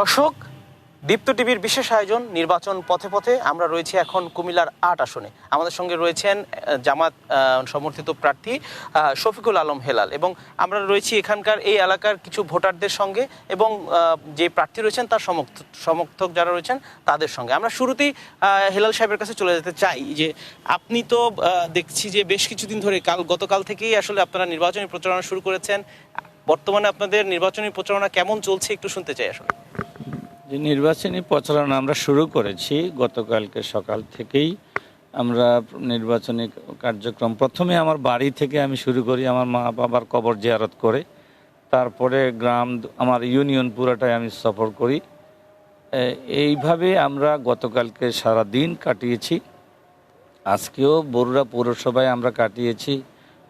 দর্শক, দীপ্ত টিভির বিশেষ আয়োজন নির্বাচন পথে পথে আমরা রয়েছি এখন কুমিল্লার আট আসনে। আমাদের সঙ্গে রয়েছেন জামাত সমর্থিত প্রার্থী শফিকুল আলম হেলাল এবং আমরা রয়েছি এখানকার এই এলাকার কিছু ভোটারদের সঙ্গে এবং যে প্রার্থী রয়েছেন তার সমর্থ- সমর্থক যারা রয়েছেন তাদের সঙ্গে। আমরা শুরুতেই হেলাল সাহেবের কাছে চলে যেতে চাই যে আপনি তো দেখছি যে বেশ কিছুদিন ধরে কাল, গতকাল থেকেই আসলে আপনারা নির্বাচনী প্রচারণা শুরু করেছেন। বর্তমানে আপনাদের নির্বাচনী প্রচারণা কেমন চলছে একটু শুনতে চাই আসলে। যে নির্বাচনী প্রচারণা আমরা শুরু করেছি গতকালকে সকাল থেকেই, আমরা নির্বাচনী কার্যক্রম, প্রথমে আমার বাড়ি থেকে আমি শুরু করি, আমার মা বাবার কবর জিয়ারত করে, তারপরে গ্রাম, আমার ইউনিয়ন পুরাটাই আমি সফর করি। এইভাবে আমরা গতকালকে সারা দিন কাটিয়েছি। আজকেও বরুড়া পৌরসভায় আমরা কাটিয়েছি,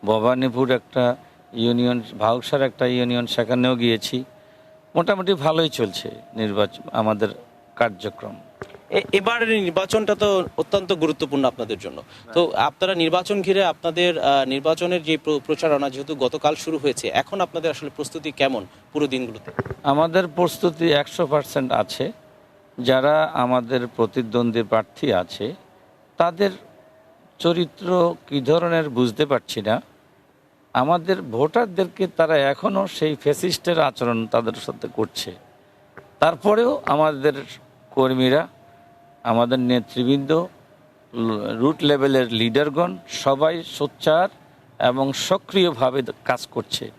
ভবানীপুর একটা ইউনিয়ন, ভাউসার একটা ইউনিয়ন, সেখানেও গিয়েছি। মোটামুটি ভালোই চলছে নির্বাচন আমাদের কার্যক্রম। এ- এবারের নির্বাচনটা তো অত্যন্ত গুরুত্বপূর্ণ আপনাদের জন্য। তো আপনারা নির্বাচন ঘিরে আপনাদের নির্বাচনের যে প্র- প্রচারণা যেহেতু গতকাল শুরু হয়েছে এখন আপনাদের আসলে প্রস্তুতি কেমন পুরো দিনগুলোতে? আমাদের প্রস্তুতি একশো পার্সেন্ট আছে। যারা আমাদের প্রতিদ্বন্দ্বী প্রার্থী আছে তাদের চরিত্র কী ধরনের বুঝতে পারছি না। আমাদের ভোটারদেরকে তারা এখনও সেই ফেসিস্টের আচরণ তাদের সাথে করছে। তারপরেও আমাদের কর্মীরা, আমাদের নেতৃবৃন্দ, রুট লেভেলের লিডারগণ সবাই সোচ্চার এবং সক্রিয়ভাবে কাজ করছে।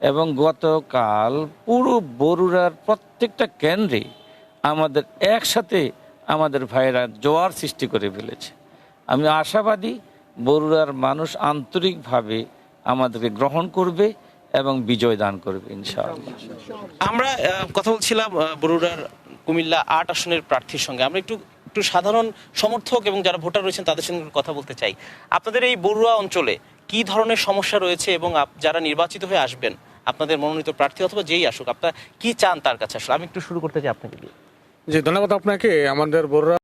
এবং গতকাল পুরো বরুড়ার প্রত্যেকটা কেন্দ্রে আমাদের একসাথে আমাদের ভাইয়েরা জোয়ার সৃষ্টি করে ফেলেছে। আমি আশাবাদী, বরুড়ার মানুষ আন্তরিকভাবে আমাদেরকে গ্রহণ করবে এবং বিজয় দান করবে ইনশাআল্লাহ। আমরা কথা বলছিলাম বরুড়ার কুমিল্লা আট আসনের প্রার্থীর সঙ্গে। আমরা একটু একটু সাধারণ সমর্থক এবং যারা ভোটার রয়েছেন তাদের সঙ্গে একটু কথা বলতে চাই। আপনাদের এই বড়ুয়া অঞ্চলে কি ধরনের সমস্যা রয়েছে এবং আপ- যারা নির্বাচিত হয়ে আসবেন আপনাদের মনোনীত প্রার্থী অথবা যেই আসুক আপনারা কি চান তার কাছে? আসলে আমি একটু শুরু করতে চাই আপনাকে দিয়ে। জি ধন্যবাদ আপনাকে। আমাদের বড়রা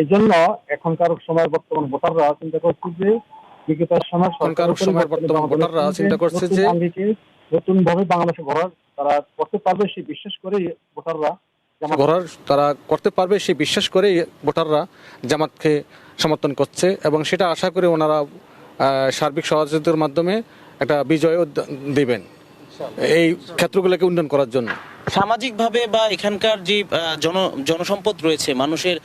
এই জন্য এখনকার সময় বর্তমান ভোটাররা চিন্তা করছে যে বিগত সময় সময়ের বর্তমান ভোটাররা চিন্তা করছে যে নতুন ভাবে বাংলাদেশে তারা করতে পারবে সেই বিশ্বাস করে ভোটাররা ঘোরার তারা করতে পারবে সেই বিশ্বাস করেই ভোটাররা জামাতকে সমর্থন করছে এবং সেটা আশা করে ওনারা সার্বিক সহযোগিতার মাধ্যমে একটা বিজয়ও দ- দিবেন। এই ক্ষেত্রগুলোকে উন্নয়ন করার জন্য। সামাজিকভাবে বা এখানকার যে জন জনসম্পদ রয়েছে মানুষের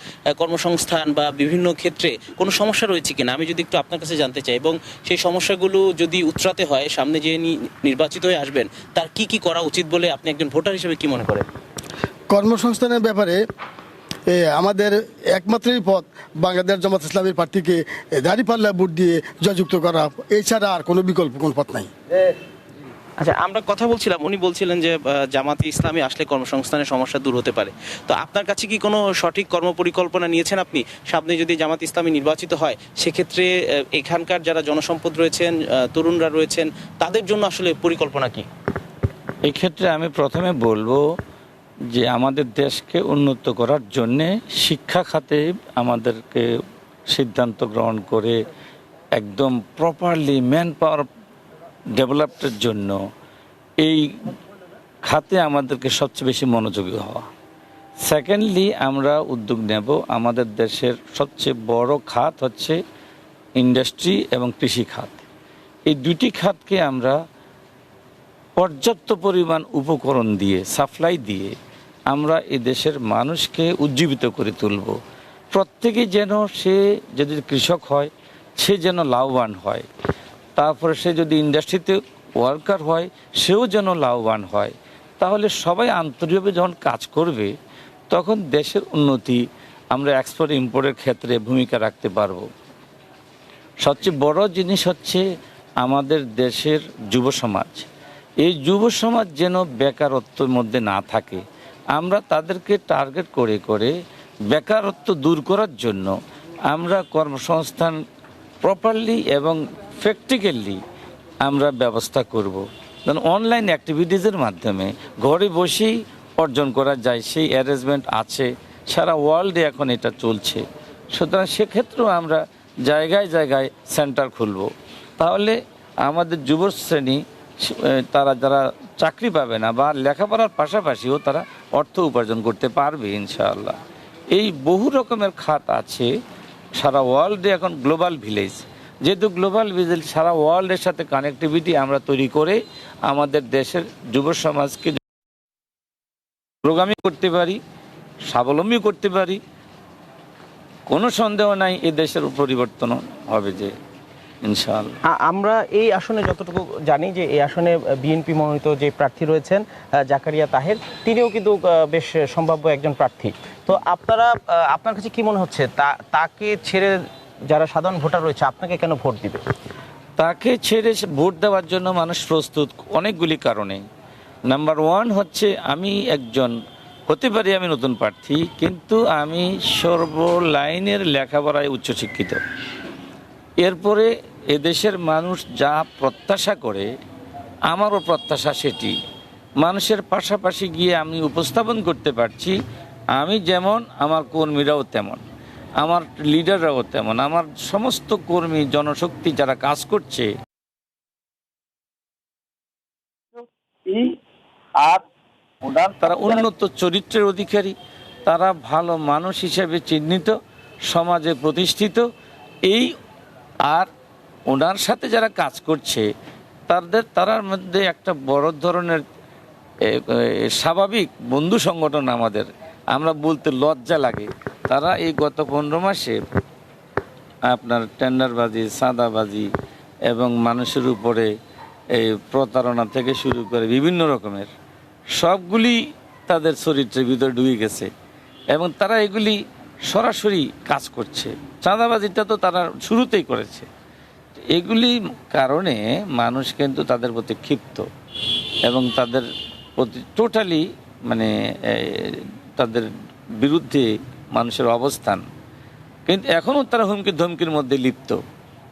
কর্মসংস্থান বা বিভিন্ন ক্ষেত্রে কোনো সমস্যা রয়েছে কিনা আমি যদি একটু আপনার কাছে জানতে চাই এবং সেই সমস্যাগুলো যদি উতরাতে হয় সামনে যে নির্বাচিত হয়ে আসবেন তার কি কি করা উচিত বলে আপনি একজন ভোটার হিসেবে কি মনে করেন? কর্মসংস্থানের ব্যাপারে আমাদের একমাত্রই পথ বাংলাদেশ জামাত ইসলামী পার্টিকে দাঁড়িপাল্লা ভোট দিয়ে জয়যুক্ত করা এছাড়া আর কোনো বিকল্প কোনো পথ নাই। আচ্ছা আমরা কথা বলছিলাম, উনি বলছিলেন যে জামাতে ইসলামী আসলে কর্মসংস্থানের সমস্যা দূর হতে পারে। তো আপনার কাছে কি কোনো সঠিক কর্মপরিকল্পনা নিয়েছেন আপনি? সামনে যদি জামাত ইসলামী নির্বাচিত হয়, সেক্ষেত্রে এখানকার যারা জনসম্পদ রয়েছেন তরুণরা রয়েছেন, তাদের জন্য আসলে পরিকল্পনা কি? এক্ষেত্রে আমি প্রথমে বলব যে, আমাদের দেশকে উন্নত করার জন্যে শিক্ষা খাতে আমাদেরকে সিদ্ধান্ত গ্রহণ করে একদম প্রপারলি ম্যান পাওয়ার ডেভেলপের জন্য এই খাতে আমাদেরকে সবচেয়ে বেশি মনোযোগী হওয়া। সেকেন্ডলি আমরা উদ্যোগ নেব আমাদের দেশের সবচেয়ে বড় খাত হচ্ছে ইন্ডাস্ট্রি এবং কৃষি খাত। এই দুটি খাতকে আমরা পর্যাপ্ত পরিমাণ উপকরণ দিয়ে সাপ্লাই দিয়ে আমরা এ দেশের মানুষকে উজ্জীবিত করে তুলব। প্রত্যেকে যেন সে যদি কৃষক হয়, সে যেন লাভবান হয়। তারপরে সে যদি ইন্ডাস্ট্রিতে ওয়ার্কার হয়, সেও যেন লাভবান হয়। তাহলে সবাই আন্তরিকভাবে যখন কাজ করবে, তখন দেশের উন্নতি আমরা এক্সপোর্ট ইম্পোর্টের ক্ষেত্রে ভূমিকা রাখতে পারব। সবচেয়ে বড় জিনিস হচ্ছে আমাদের দেশের যুব সমাজ। এই যুব সমাজ যেন বেকারত্বের মধ্যে না থাকে। আমরা তাদেরকে টার্গেট করে করে বেকারত্ব দূর করার জন্য আমরা কর্মসংস্থান প্রপারলি এবং প্র্যাকটিক্যালি আমরা ব্যবস্থা করব। কারণ অনলাইন অ্যাক্টিভিটিসের মাধ্যমে ঘরে বসেই অর্জন করা যায়, সেই অ্যারেঞ্জমেন্ট আছে, সারা ওয়ার্ল্ডে এখন এটা চলছে। সুতরাং সেক্ষেত্রেও আমরা জায়গায় জায়গায় সেন্টার খুলব। তাহলে আমাদের যুব শ্রেণি তারা যারা চাকরি পাবে না বা লেখাপড়ার পাশাপাশিও তারা অর্থ উপার্জন করতে পারবে ইনশাআল্লাহ। এই বহু রকমের খাত আছে, সারা ওয়ার্ল্ডে এখন গ্লোবাল ভিলেজ যেহেতু গ্লোবাল ভিলেজ সারা ওয়ার্ল্ডের সাথে কানেক্টিভিটি আমরা তৈরি করে আমাদের দেশের যুব সমাজকে প্রোগ্রামিং করতে পারি, স্বাবলম্বী করতে পারি, কোনো সন্দেহ নাই এ দেশের পরিবর্তন হবে যে আমরা এই আসনে যতটুকু জানি যে এই আসনে বিএনপি মনোনীত যে প্রার্থী রয়েছেন জাকারিয়া তাহের, তিনিও কিন্তু বেশ সম্ভাব্য একজন প্রার্থী। তো আপনারা আপনার কাছে কি মনে হচ্ছে? তাকে ছেড়ে যারা সাধারণ ভোটার রয়েছে, আপনাকে কেন ভোট দিবে? তাকে ছেড়ে ভোট দেওয়ার জন্য মানুষ প্রস্তুত অনেকগুলি কারণে। নাম্বার ওয়ান হচ্ছে, আমি একজন, হতে পারি আমি নতুন প্রার্থী, কিন্তু আমি সর্ব লাইনের লেখাপড়ায় উচ্চশিক্ষিত। এরপরে এদেশের মানুষ যা প্রত্যাশা করে, আমারও প্রত্যাশা সেটি। মানুষের পাশাপাশি গিয়ে আমি উপস্থাপন করতে পারছি, আমি যেমন, আমার কর্মীরাও তেমন। আমার লিডাররাও তেমন আমার সমস্ত কর্মী জনশক্তি যারা কাজ করছে। আর ওনার তারা উন্নত চরিত্রের অধিকারী তারা ভালো মানুষ হিসেবে চিহ্নিত সমাজে প্রতিষ্ঠিত। এই আর ওনার সাথে যারা কাজ করছে তাদের তারার মধ্যে একটা বড় ধরনের স্বাভাবিক বন্ধু সংগঠন আমাদের। আমরা বলতে লজ্জা লাগে। তারা এই গত পনেরো মাসে আপনার টেন্ডারবাজি, সাদাবাজি এবং মানুষের উপরে এই প্রতারণা থেকে শুরু করে বিভিন্ন রকমের সবগুলি তাদের চরিত্রের ভিতরে ঢুকে গেছে এবং তারা এগুলি সরাসরি কাজ করছে। চাঁদাবাজিটা তো তারা শুরুতেই করেছে। এগুলি কারণে মানুষ কিন্তু তাদের প্রতি ক্ষিপ্ত এবং তাদের প্রতি টোটালি মানে তাদের বিরুদ্ধে মানুষের অবস্থান। কিন্তু এখনও তারা হুমকি ধমকির মধ্যে লিপ্ত।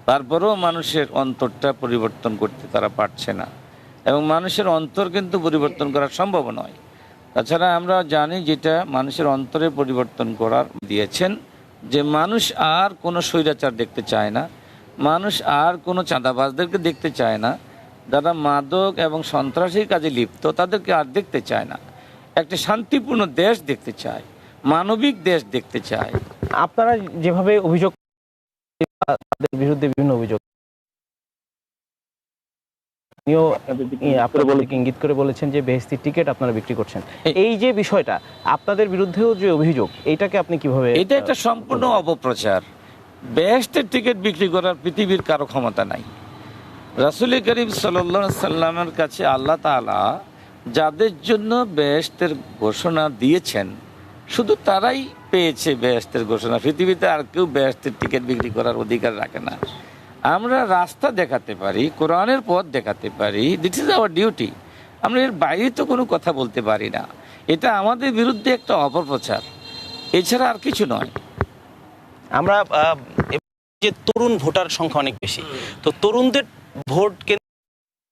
তারপরেও মানুষের অন্তরটা পরিবর্তন করতে তারা পারছে না। এবং মানুষের অন্তর কিন্তু পরিবর্তন করা সম্ভব নয়। তাছাড়া আমরা জানি যেটা মানুষের অন্তরে পরিবর্তন করার দিয়েছেন যে মানুষ আর কোনো স্বৈরাচার দেখতে চায় না। মানুষ আর কোনো চাঁদাবাজদেরকে দেখতে চায় না। যারা মাদক এবং সন্ত্রাসীর কাজে লিপ্ত, তাদেরকে আর দেখতে চায় না। একটা শান্তিপূর্ণ দেশ দেখতে চায়। মানবিক দেশ দেখতে চায়। আপনারা যেভাবে অভিযোগ তাদের বিরুদ্ধে বিভিন্ন অভিযোগ। আপনিও দিকে ইঙ্গিত করে বলেছেন যে বেহেস্তির টিকিট আপনারা বিক্রি করছেন। এই যে বিষয়টা আপনাদের বিরুদ্ধেও যে অভিযোগ এইটাকে আপনি কীভাবে এটা একটা সম্পূর্ণ অপপ্রচার। বেহেস্টের টিকিট বিক্রি করার পৃথিবীর কারও ক্ষমতা নাই। রাসুল করিম সাল্লা সাল্লামের কাছে আল্লাহ তাআলা যাদের জন্য বেহেস্তের ঘোষণা দিয়েছেন শুধু তারাই পেয়েছে বেহেস্তের ঘোষণা। পৃথিবীতে আর কেউ বেহেস্তের টিকিট বিক্রি করার অধিকার রাখে না। আমরা রাস্তা দেখাতে পারি কোরআনের পথ দেখাতে পারি। দিস ইজ আওয়ার ডিউটি আমরা এর বাইরে তো কোনো কথা বলতে পারি না। এটা আমাদের বিরুদ্ধে একটা অপপ্রচার। এছাড়া আর কিছু নয়। আমরা যে তরুণ ভোটার সংখ্যা অনেক বেশি। তো তরুণদের ভোট কেন্দ্র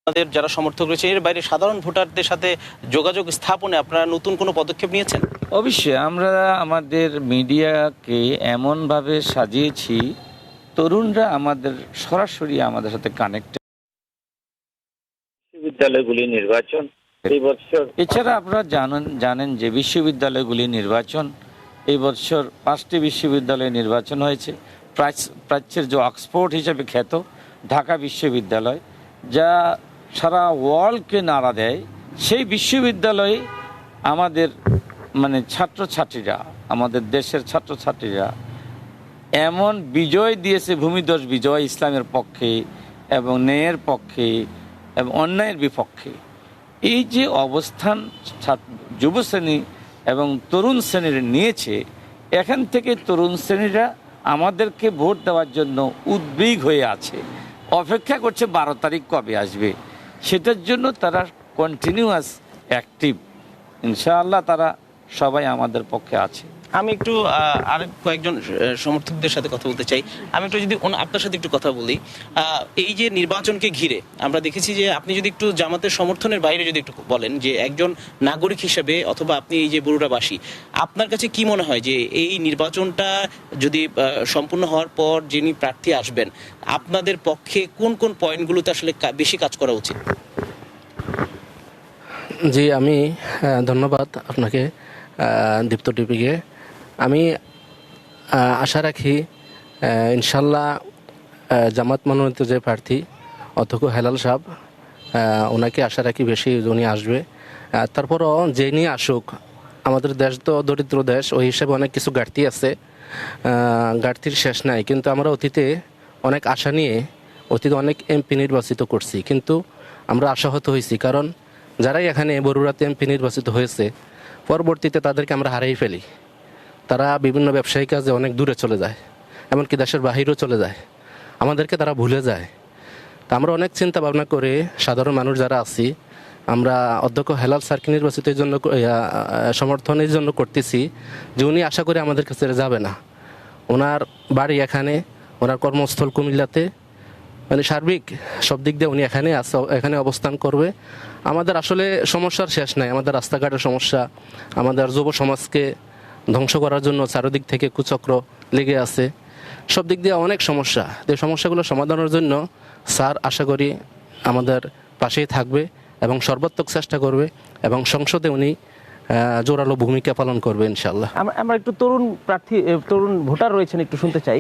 আমাদের যারা সমর্থক রয়েছে এর বাইরে সাধারণ ভোটারদের সাথে যোগাযোগ স্থাপনে আপনারা নতুন কোনো পদক্ষেপ নিয়েছেন? অবশ্যই আমরা আমাদের মিডিয়াকে এমনভাবে সাজিয়েছি তরুণরা আমাদের সরাসরি আমাদের সাথে কানেক্ট বিশ্ববিদ্যালয়গুলি নির্বাচন এই বছর এছাড়া আপনারা জানেন জানেন যে বিশ্ববিদ্যালয়গুলি নির্বাচন এই বছর পাঁচটি বিশ্ববিদ্যালয়ে নির্বাচন হয়েছে। প্রাচ্য- প্রাচ্যের যে অক্সফোর্ড হিসেবে খ্যাত ঢাকা বিশ্ববিদ্যালয় যা সারা ওয়ার্ল্ডকে নাড়া দেয় সেই বিশ্ববিদ্যালয়ে আমাদের মানে ছাত্রছাত্রীরা, আমাদের দেশের ছাত্রছাত্রীরা এমন বিজয় দিয়েছে, ভূমিদোষ বিজয় ইসলামের পক্ষে এবং ন্যায়ের পক্ষে এবং অন্যায়ের বিপক্ষে। এই যে অবস্থান যুব শ্রেণি এবং তরুণ শ্রেণির নিয়েছে, এখান থেকে তরুণ শ্রেণীরা আমাদেরকে ভোট দেওয়ার জন্য উদ্বিগ হয়ে আছে। অপেক্ষা করছে বারো তারিখ কবে আসবে, সেটার জন্য তারা কন্টিনিউয়াস অ্যাক্টিভ ইনশাআল্লাহ তারা সবাই আমাদের পক্ষে আছে। আমি একটু আরেক কয়েকজন সমর্থকদের সাথে কথা বলতে চাই। আমি একটু যদি আপনার সাথে একটু কথা বলি। এই যে নির্বাচনকে ঘিরে আমরা দেখেছি যে আপনি যদি একটু জামাতের সমর্থনের বাইরে যদি একটু বলেন যে একজন নাগরিক হিসেবে অথবা আপনি এই যে বরুড়াবাসী আপনার কাছে কি মনে হয় যে এই নির্বাচনটা যদি সম্পূর্ণ হওয়ার পর যিনি প্রার্থী আসবেন আপনাদের পক্ষে কোন কোন পয়েন্টগুলোতে আসলে বেশি কাজ করা উচিত? জি আমি ধন্যবাদ আপনাকে। দীপ্ত টিপিকে আমি আশা রাখি ইনশাল্লাহ জামাত মনোনীত যে প্রার্থী, অধ্যক্ষ হেলাল সাহেব ওনাকে আশা রাখি বেশি উনি আসবে। তারপরও যে নিয়ে আসুক, আমাদের দেশ তো দরিদ্র দেশ, ওই হিসাবে অনেক কিছু ঘাটতি আছে। ঘাটতির শেষ নাই, কিন্তু আমরা অতীতে অনেক আশা নিয়ে, অতীতে অনেক এমপি নির্বাচিত করছি। কিন্তু আমরা আশাহত হয়েছি, কারণ যারাই এখানে বরুড়াতে এমপি নির্বাচিত হয়েছে পরবর্তীতে তাদেরকে আমরা হারিয়ে ফেলি। তারা বিভিন্ন ব্যবসায়ী কাজে অনেক দূরে চলে যায়, এমনকি দেশের বাহিরেও চলে যায়। আমাদেরকে তারা ভুলে যায়। তা আমরা অনেক চিন্তা ভাবনা করে সাধারণ মানুষ যারা আছি, আমরা অধ্যক্ষ হেলাল স্যারকে নির্বাচিতের জন্য সমর্থনের জন্য করতেছি যে উনি আশা করি আমাদের কাছে যাবে না। ওনার বাড়ি এখানে, ওনার কর্মস্থল কুমিল্লাতে মানে সার্বিক সব দিক দিয়ে উনি এখানে এখানে অবস্থান করবে। আমাদের আসলে সমস্যার শেষ নাই, আমাদের রাস্তাঘাটের সমস্যা, আমাদের যুব সমাজকে ধ্বংস করার জন্য চারদিক থেকে কুচক্র লেগে আছে। সব দিক দিয়ে অনেক সমস্যা এই সমস্যাগুলো সমাধানের জন্য স্যার আশা করি আমাদের পাশেই থাকবে এবং সর্বাত্মক চেষ্টা করবে এবং সংসদে উনি জোরালো ভূমিকা পালন করবে ইনশাল্লাহ আমরা একটু তরুণ প্রার্থী তরুণ ভোটার রয়েছেন একটু শুনতে চাই।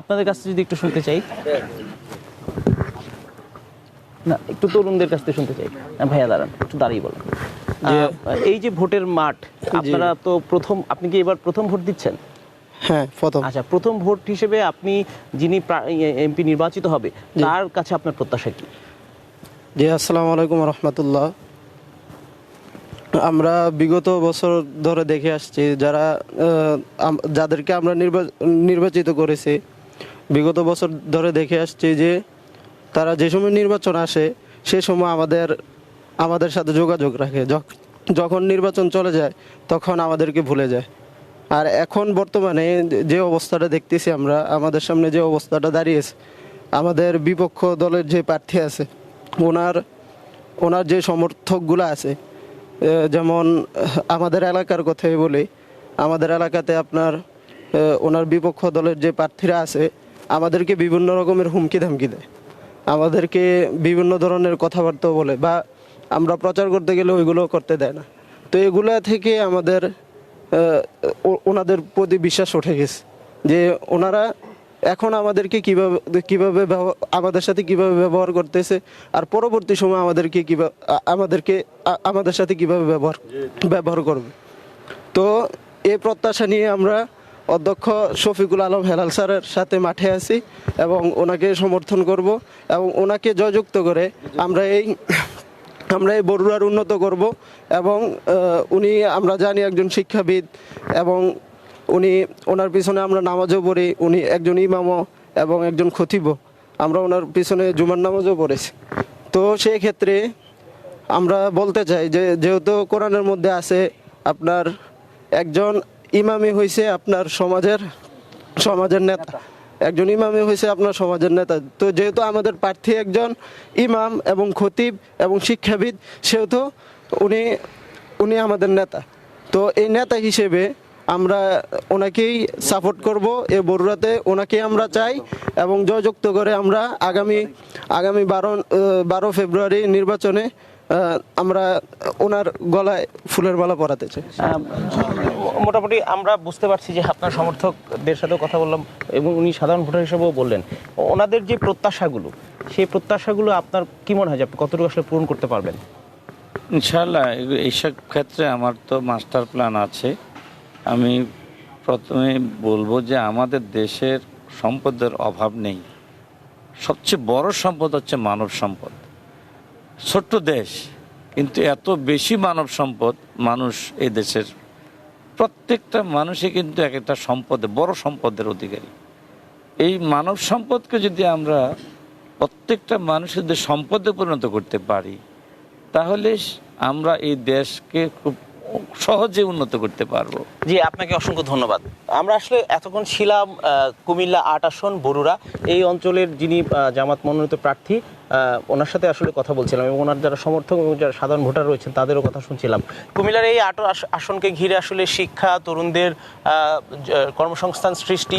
আপনাদের কাছে যদি একটু শুনতে চাই। না একটু তরুণদের কাছ থেকে শুনতে চাই। ভাইয়া দাঁড়ান একটু দাঁড়িয়ে বলেন। এই যে ভোটের মাঠ আপনারা তো প্রথম আপনি কি এবার প্রথম ভোট দিচ্ছেন? হ্যাঁ প্রথম। আচ্ছা প্রথম ভোট হিসেবে আপনি যিনি এমপি নির্বাচিত হবে তার কাছে আপনার প্রত্যাশা কি? জি আসসালামু আলাইকুম রহমতুল্লাহ। আমরা বিগত বছর ধরে দেখে আসছি যারা যাদেরকে আমরা নির্বা- নির্বাচিত করেছি বিগত বছর ধরে দেখে আসছি যে তারা যে সময় নির্বাচন আসে, সে সময় আমাদের আমাদের সাথে যোগাযোগ রাখে। যখ- যখন নির্বাচন চলে যায়, তখন আমাদেরকে ভুলে যায়। আর এখন বর্তমানে যে অবস্থাটা দেখতেছি আমরা, আমাদের সামনে যে অবস্থাটা দাঁড়িয়েছে, আমাদের বিপক্ষ দলের যে প্রার্থী আছে, ওনার ওনার যে সমর্থকগুলো আছে যেমন আমাদের এলাকার কথাই বলি, আমাদের এলাকাতে আপনার ওনার বিপক্ষ দলের যে প্রার্থীরা আছে, আমাদেরকে বিভিন্ন রকমের হুমকি ধামকি দেয়। আমাদেরকে বিভিন্ন ধরনের কথাবার্তা বলে বা আমরা প্রচার করতে গেলে ওইগুলো করতে দেয় না। তো এগুলা থেকে আমাদের ওনাদের প্রতি বিশ্বাস উঠে গেছে যে ওনারা এখন আমাদেরকে কীভাবে কীভাবে আমাদের সাথে কীভাবে ব্যবহার করতেছে আর পরবর্তী সময় আমাদেরকে কীভাবে আমাদেরকে আমাদের সাথে কীভাবে ব্যবহার ব্যবহার করবে। তো এই প্রত্যাশা নিয়ে আমরা অধ্যক্ষ শফিকুল আলম হেলাল স্যারের সাথে মাঠে আছি এবং ওনাকে সমর্থন করব এবং ওনাকে জয়যুক্ত করে আমরা এই আমরা এই বড়ুয়ার উন্নত করব এবং উনি আমরা জানি একজন শিক্ষাবিদ এবং উনি, ওনার পিছনে আমরা নামাজও পড়ি, উনি একজন ইমামও এবং একজন খতিব আমরা ওনার পিছনে জুমার নামাজও পড়েছি। তো সেই ক্ষেত্রে আমরা বলতে চাই যে, যেহেতু কোরআনের মধ্যে আছে আপনার একজন ইমামি হয়েছে আপনার সমাজের সমাজের নেতা। একজন ইমামি হয়েছে আপনার সমাজের নেতা। তো যেহেতু আমাদের প্রার্থী একজন ইমাম এবং খতিব এবং শিক্ষাবিদ সেহেতু উনি উনি আমাদের নেতা। তো এই নেতা হিসেবে আমরা ওনাকেই সাপোর্ট করব এ বড়ুরাতে ওনাকেই আমরা চাই এবং জয়যুক্ত করে আমরা আগামী আগামী বারো বারো ফেব্রুয়ারি নির্বাচনে আমরা ওনার গলায় ফুলের মালা পরাতে চাই। মোটামুটি আমরা বুঝতে পারছি যে আপনার সমর্থকদের সাথেও কথা বললাম এবং উনি সাধারণ ভোটার হিসেবেও বললেন। ওনাদের যে প্রত্যাশাগুলো, সেই প্রত্যাশাগুলো আপনার কি মনে হয় যে আপনি কতটুকু আসলে পূরণ করতে পারবেন? ইনশাল্লাহ এইসব ক্ষেত্রে আমার তো মাস্টার প্ল্যান আছে। আমি প্রথমে বলব যে আমাদের দেশের সম্পদের অভাব নেই। সবচেয়ে বড় সম্পদ হচ্ছে মানব সম্পদ। ছোট্ট দেশ, কিন্তু এত বেশি মানব সম্পদ মানুষ এই দেশের প্রত্যেকটা মানুষই কিন্তু এক একটা সম্পদে, বড় সম্পদের অধিকারী। এই মানব সম্পদকে যদি আমরা প্রত্যেকটা মানুষের যে সম্পদে পরিণত করতে পারি, তাহলে আমরা এই দেশকে খুব সহজে উন্নত করতে পারব। জি, আপনাকে অসংখ্য ধন্যবাদ। আমরা আসলে এতক্ষণ ছিলাম কুমিল্লা আট আসন, বরুড়া। এই অঞ্চলের যিনি জামাত মনোনীত প্রার্থী ওনার সাথে আসলে কথা বলছিলাম এবং ওনার যারা সমর্থক এবং যারা সাধারণ ভোটার রয়েছেন, তাদেরও কথা শুনছিলাম। কুমিল্লার এই আট আসনকে ঘিরে আসলে শিক্ষা, তরুণদের কর্মসংস্থান সৃষ্টি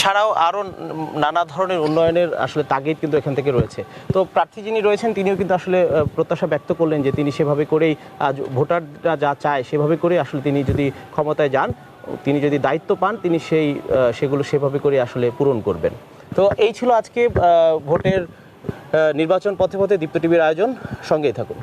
ছাড়াও আরও নানা ধরনের উন্নয়নের আসলে তাগিদ কিন্তু এখান থেকে রয়েছে। তো প্রার্থী যিনি রয়েছেন, তিনিও কিন্তু আসলে প্রত্যাশা ব্যক্ত করলেন যে তিনি সেভাবে করেই আজ ভোটাররা যা চায় সেভাবে করে আসলে তিনি যদি ক্ষমতায় যান, তিনি যদি দায়িত্ব পান, তিনি সেই সেগুলো সেভাবে করে আসলে পূরণ করবেন। তো এই ছিল আজকে ভোটের নির্বাচন পথে পথে দীপ্ত টিভির আয়োজন সঙ্গেই থাকুন।